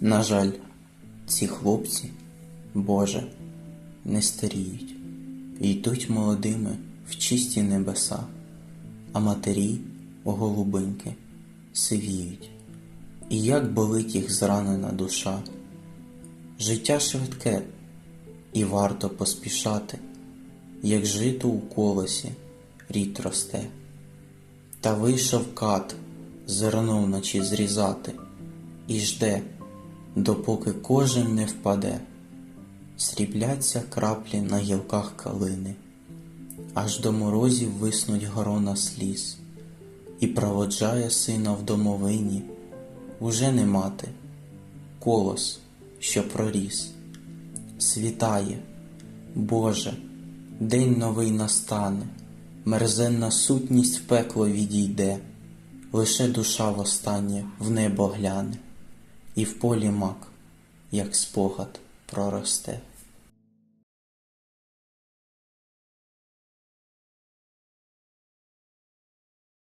На жаль, ці хлопці, Боже, не старіють і йдуть молодими в чисті небеса, а матері, голубинки, сивіють. І як болить їх зранена душа. Життя швидке, і варто поспішати, як жито у колосі рід росте. Та вийшов кат, зерно вночі зрізати, і жде, допоки кожен не впаде. Срібляться краплі на гілках калини, аж до морозів виснуть горона сліз, і проводжає сина в домовині, уже не мати, колос, що проріс. Світає, Боже, день новий настане, мерзенна сутність в пекло відійде, лише душа востаннє в небо гляне, і в полі мак, як спогад, проросте.